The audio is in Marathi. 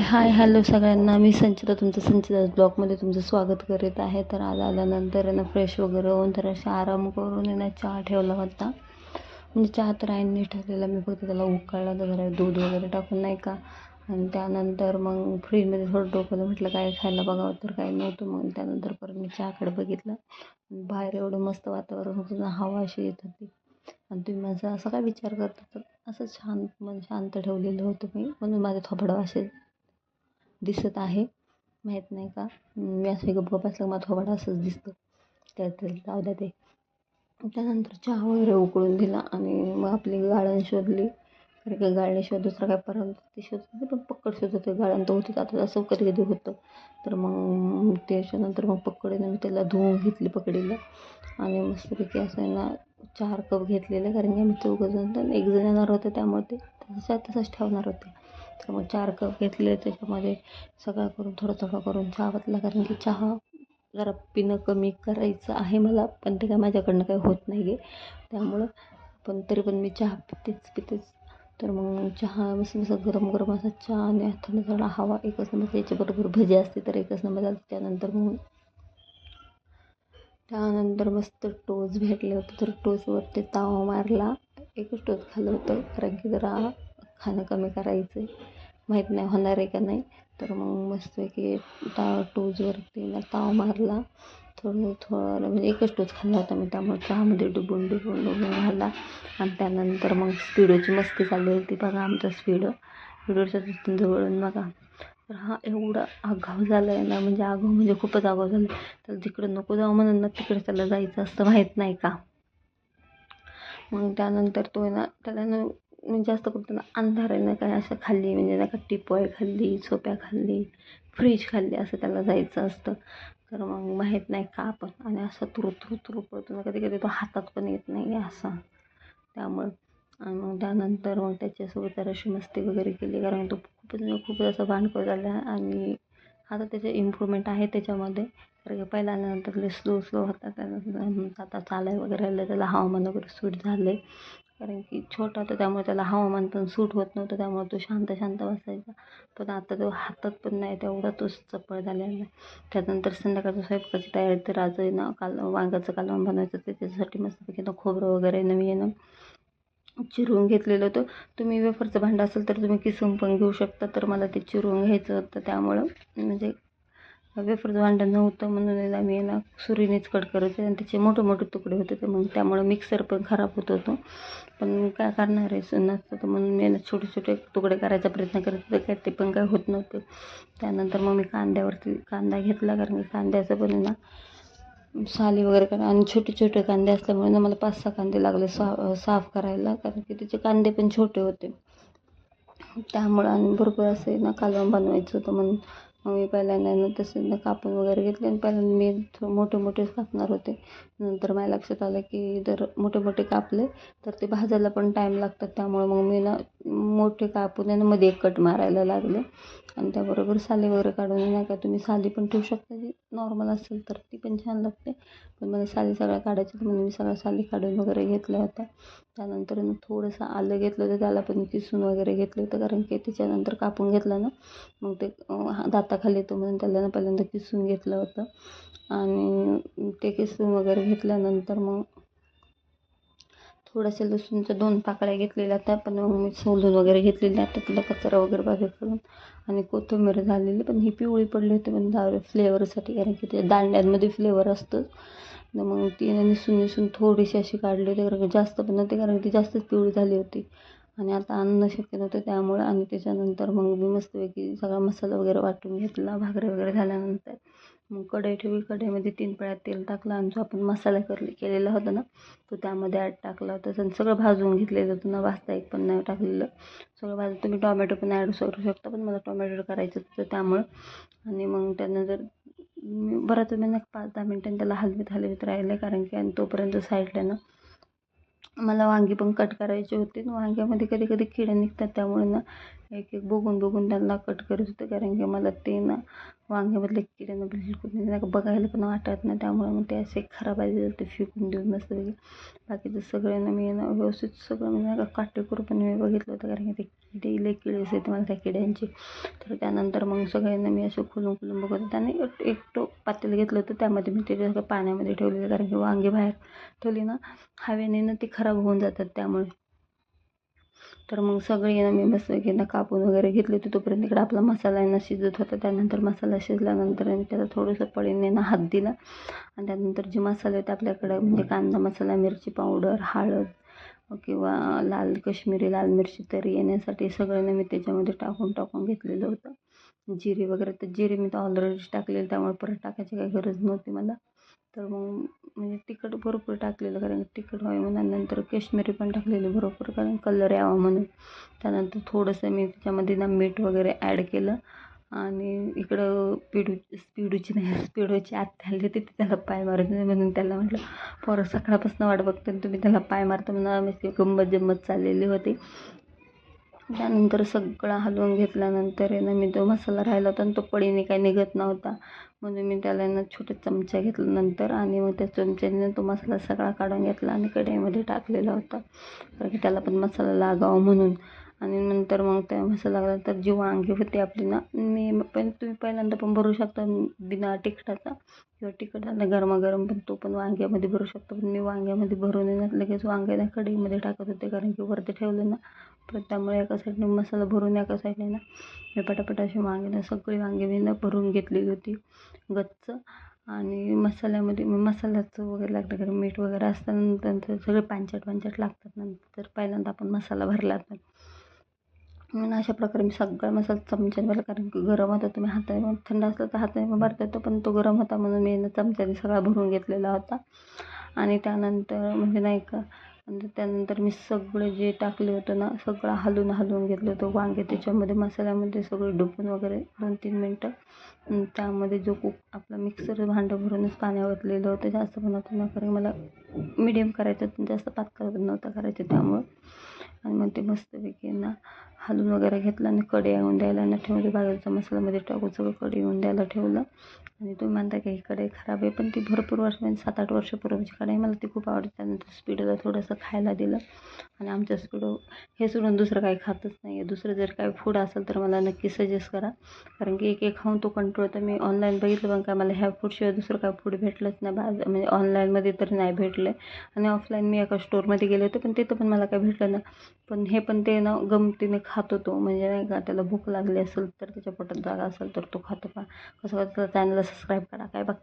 हाय हॅलो सगळ्यांना. मी संचिता तुमचं संचिता ब्लॉगमध्ये तुमचं स्वागत करीत आहे. तर आज आल्यानंतर ना फ्रेश वगैरे होऊन तर असे आराम करून ना चहा ठेवला होता. म्हणजे चहा तर आईने ठेवलेला. मी फक्त त्याला उकळला तर जरा दूध वगैरे टाकून नाही का? आणि त्यानंतर मग फ्रीजमध्ये थोडं डोकं म्हटलं काय खायला बघावं तर काही नव्हतं. मग त्यानंतर परत मी चहाकडे बघितलं. बाहेर एवढं मस्त वातावरण होतं. ना हवा अशी येत होती. आणि तुम्ही माझा असा काय विचार करता? तर असं छान मन शांत ठेवलेलं होतं मी. म्हणून माझे थोपडा असे दिसत आहे. माहीत नाही का? मी असं गप गप असलं मला थोबाडा असंच दिसतं. त्यात जाऊ द्या ते. त्यानंतर चहा वगैरे उकळून दिला आणि मग आपली गाळण शोधली. कारण की गाळणी शोध दुसरं काय? परत ते शोधत पण पक्कड शोधत होते. गाळण तर होतीच. आता असं कधी कधी होतं. तर मग त्याच्यानंतर मग पकडीनं मी त्याला धुवून घेतली पकडीला. आणि मस्तपैकी असं आहे ना चार कप घेतलेले. कारण की आम्ही चौघंजण तर एक जण येणार होतं त्यामुळे ते तसंच तसंच ठेवणार होते. तर मग चार कप घेतले त्याच्यामध्ये सगळं करून थोडं थोडं करून चहा वाटला कारण की चहा जरा पिणं कमी करायचं आहे मला पण ते काय माझ्याकडनं काही होत नाही आहे त्यामुळं पण तरी पण मी चहा पितेच पितेच. तर मग चहा मस्त मस्त गरम गरम असा चहा आणि थंड थंड हवा एकच नंबर त्याच्याबरोबर भजी असते तर एकच नंबर झालं. त्यानंतर मग त्यानंतर मस्त टोच भेटले होते तर टोस्टवरती ताव मारला. एकच टोच खाल्लं होतं कारण की जरा खाणं कमी करायचं आहे माहीत नाही होणार आहे का नाही. तर मग मस्तपैकी ता टोस्टवरती ना ताव मारला. थोडं थोडं म्हणजे एकच टोच खाल्ला होता मी त्यामुळे चहामध्ये डुबून डुबून डुबून घाला आणि त्यानंतर मग स्पीडोची मस्ती चालली होती. बघा आमचा स्पीडो. स्पीडोच्या जवळून बघा. तर हा एवढा आघाव झाला आहे ना म्हणजे आगाव म्हणजे खूपच आगाव झालं तर जिकडं नको जाऊ म्हणून ना तिकडे त्याला जायचं असतं माहीत नाही का. मग त्यानंतर तो आहे ना त्याला ना मी जास्त करून अंधार आहे ना काय असं खाल्ली म्हणजे नाही का टिपॉय खाल्ली सोप्या खाल्ली फ्रीज खाल्ली असं त्याला जायचं असतं. तर मग माहीत नाही का आपण. आणि असं तुरु तुरु तुरु पडतो. ना कधी कधी तो हातात पण येत नाही आहे असा. त्यामुळं. आणि मग त्यानंतर मग त्याच्यासोबत जराशी मस्ती वगैरे केली. कारण तो खूपच खूपच असं भांडखोर झाला. आणि आता त्याचे इम्प्रूव्हमेंट आहे त्याच्यामध्ये. कारण की पहिला नंतर स्लो स्लो होता. त्यानंतर आता चालाय वगैरे आलं त्याला हवामान वगैरे सूट झालं आहे कारण की छोटा होता त्यामुळे त्याला हवामान पण सूट होत नव्हतं. त्यामुळे तो शांत शांत बसायचा. पण आता तो हातात पण नाही तेवढा तो चपळ झालेला त्यानंतर संध्याकाळच्या स्वयंपाकाची तयारी तर आज ना काल वांग्याचं कालवण बनवायचं ते त्याच्यासाठी मस्तपैकी ना खोबरं वगैरे नवी येणं चिरून घेतलेलं होतं. तुम्ही वेफरचं भांडं असेल तर तुम्ही किसून पण घेऊ शकता. तर मला ते चिरून घ्यायचं होतं त्यामुळं. म्हणजे वेफरचं भांडं नव्हतं म्हणून आम्ही ना सुरीनेच कट करायचे आणि त्याचे मोठे मोठे तुकडे होते तर मग त्यामुळं मिक्सर पण खराब होत होतो. पण काय करणार आहे नसतं. तर म्हणून मी ना छोटे छोटे तुकडे करायचा प्रयत्न करत होते काय ते पण काय होत नव्हते. त्यानंतर मग मी कांद्यावरती कांदा घेतला कारण की कांद्याचं पण ना साली वगैरे करा आणि छोटे छोटे कांदे असल्यामुळे ना मला पाच सहा कांदे लागले सा साफ करायला कारण की त्याचे कांदे पण छोटे होते. त्यामुळं आणि भरपूर असे ना कालवण बनवायचं होतं म्हणून मग मी पहिल्यांदा ना तसं ना कापून वगैरे घेतले आणि पहिल्यांदा मी मोठे मोठेच कापणार होते. नंतर माझ्या लक्षात आलं की जर मोठे मोठे कापले तर ते भाजायला पण टाईम लागतात. त्यामुळे मग मी ना मोठे कापून आणि मध्ये एक कट मारायला लागले. आणि त्याबरोबर साली वगैरे काढून नाही का तुम्ही साली पण ठेवू शकता. जी नॉर्मल असेल तर ती पण छान लागते. पण मला साली सगळ्या काढायच्या म्हणून मी सगळ्या साली काढून वगैरे घेतल्या होत्या. त्यानंतर थोडंसं आलं घेतलं होतं. त्याला पण किसून वगैरे घेतलं होतं. कारण की त्याच्यानंतर कापून घेतलं ना मग ते दात हाताखाली येतो म्हणून त्याला पहिल्यांदा किसून घेतलं होतं. आणि ते किसून वगैरे घेतल्यानंतर मग थोड्याशा लसूणच्या दोन पाकळ्या घेतलेल्या त्या पण मग मी सोलून वगैरे घेतलेल्या त्यातला कचरा वगैरे बाजू करून आणि कोथिंबीर झालेली पण ही पिवळी पडली होती पण दारू फ्लेवरसाठी कारण की त्या दांड्यांमध्ये फ्लेवर असतंच. मग ती निसून निसून थोडीशी अशी काढली होती कारण जास्त पण नव्हती कारण ती जास्तच पिवळी झाली होती. आणि आता आणणं शक्य नव्हतं त्यामुळं आणि त्याच्यानंतर मग मी मस्तपैकी सगळा मसाला वगैरे वाटून घेतला भाकरी वगैरे झाल्यानंतर. मग कढई ठेवली कढईमध्ये तीन पळ्यात तेल टाकलं आणि जो आपण मसाला कर केलेला होता ना तो त्यामध्ये ॲड टाकला होता. आणि सगळं भाजून घेतलेलं होतं ना वाजता एक पण नाही टाकलेलं. सगळं भाजून तुम्ही टॉमॅटो पण ॲड करू शकता पण मला टॉमॅटो करायचं होतं त्यामुळं. आणि मग त्यानंतर बराच वेळ पाच दहा मिनटांनी त्याला हलवीत हलवीत राहिले कारण की आणि तोपर्यंत साईडला ना मला वांगी पण कट करायची होती. वांग्यामध्ये कधी कधी किडे निघतात. त्यामुळे ना एक एक बघून बघून त्यांना कट करत होते. कारण की मला ते ना वांग्यामधले किड्यांना बिलकुल नाही का बघायला पण वाटत नाही. त्यामुळे मग ते असे खराब आले ते फेकून देऊन मस्त बाकीचं सगळ्यांना मी ना व्यवस्थित सगळं म्हणजे नाही का काटेकोर पण मी बघितलं होतं. कारण की ते किडे लई किडे असे मला त्या किड्यांचे. तर त्यानंतर मग सगळ्यांना मी असं खुलून खुलून बघत होते आणि एक टो पातेलं घेतलं होतं. त्यामध्ये मी ते पाण्यामध्ये ठेवलेलं. कारण की वांगे बाहेर ठेवली ना हवेने ना ते खराब होऊन जातात. त्यामुळे तर मग सगळी ना मी मस्त ना कापून वगैरे घेतली होती. तोपर्यंत इकडे आपला मसाला यांना शिजत होता. त्यानंतर मसाला शिजल्यानंतर मी त्याला थोडंसं पळीने ना हात दिला. आणि त्यानंतर जे मसाले होते आपल्याकडं म्हणजे कांदा मसाला मिरची पावडर हळद किंवा लाल कश्मीरी लाल मिरची तरी येण्यासाठी सगळं मी त्याच्यामध्ये टाकून टाकून घेतलेलं होतं. जिरे वगैरे तर जिरे मी तर ऑलरेडी टाकलेलं त्यामुळे परत टाकायची काही गरज नव्हती मला. तर मग म्हणजे तिखट भरपूर टाकलेलं कारण तिखट व्हावे म्हणून नंतर काश्मीरी पण टाकलेली भरपूर कारण कलर यावा म्हणून. त्यानंतर थोडंसं मी त्याच्यामध्ये ना मीठ वगैरे ॲड केलं आणि इकडं पिडू पिडूची नाही पिडूची आत्या आली होती ती त्याला पाय मारत नाही म्हणून त्याला म्हटलं पोरं सकाळपासून वाट बघते आणि तुम्ही त्याला पाय मारता म्हणून आम्ही गंमत जम्मत चाललेली होती. त्यानंतर सगळं हलवून घेतल्यानंतर आहे ना मी तो मसाला राहिला होता आणि तो पडीने काही निघत नव्हता. म्हणून मी त्याला ना छोटे चमचा घेतल्यानंतर आणि मग त्या चमच्याने तो मसाला सगळा काढून घेतला आणि कढईमध्ये टाकलेला होता. कारण की त्याला पण मसाला लागावा म्हणून. आणि नंतर मग त्या मसाला लागल्यानंतर जी वांगी होती आपली ना मी पण तुम्ही पहिल्यांदा पण भरू शकता बिना तिखटाचा. किंवा तिखट गरमागरम पण तो पण वांग्यामध्ये भरू शकतो. पण मी वांग्यामध्ये भरून येणार लगेच वांग्याला कढईमध्ये टाकत होते कारण की वरती ठेवलं ना तर त्यामुळे एका साईडने मसाला भरून एका साईडने ना मी पटापट अशी वांगी सगळी वांगी मी ना भरून घेतलेली होती गच्च. आणि मसाल्यामध्ये मसाल्याचं वगैरे लागतं कारण मीठ वगैरे असताना सगळे पांचट पांचट लागतात नंतर पहिल्यांदा आपण मसाला भरला तर. म्हणून अशा प्रकारे मी सगळा मसाला चमच्याने भरला कारण की गरम होता तुम्ही हाताने थंड असला तर हाताने पण भरता येतो पण तो गरम होता म्हणून मी चमच्याने सगळा भरून घेतलेला होता. आणि त्यानंतर म्हणजे नाही का त्यानंतर मी सगळं जे टाकले होतं ना सगळं हलून हलवून घेतलं होतं. वांगे त्याच्यामध्ये मसाल्यामध्ये सगळं डुबून वगैरे दोन तीन मिनटं. त्यामध्ये जो कुक आपला मिक्सर भांडं भरूनच पाणी ओतलेलं होतं. जास्त पण होतं ना कारण मला मिडियम करायचं होतं जास्त पातळ नव्हतं करायचं त्यामुळं. आणि मग ते मस्तपैकी ना हलून वगैरे घेतलं आणि कढई येऊन द्यायला ना ठेवली बाजूचा मसाल्यामध्ये टाकून सगळं कडी येऊन द्यायला ठेवलं. आणि तुम्ही म्हणता की ही कढई खराब आहे पण ती भरपूर वर्ष म्हणजे सात आठ वर्षापूर्वीची कढई मला ती खूप आवडते त्यानंतर स्पीडला थोडंसं खायला दिलं. आणि आमच्या स्पीडो हे सोडून दुसरं काही खातच नाही आहे दुसरं जर काही फूड असेल तर मला नक्की सजेस्ट करा. कारण की एक एक खाऊन तो कंट्रोल तर मी ऑनलाईन बघितलं पण काय मला ह्या फूडशिवाय दुसरं काय फूड भेटलंच नाही. बाज म्हणजे ऑनलाईनमध्ये तर नाही भेटलं. आणि ऑफलाईन मी एका स्टोअरमध्ये गेले होते पण तिथं पण मला काय भेटलं ना पण हे पण ते ना गमतीने खा खातो तो. म्हणजे नाही का त्याला भूक लागली असेल तर त्याच्या पोटात जागा असेल तर तो खातो का कसं कसं चॅनलला सबस्क्राईब करा. काय बघ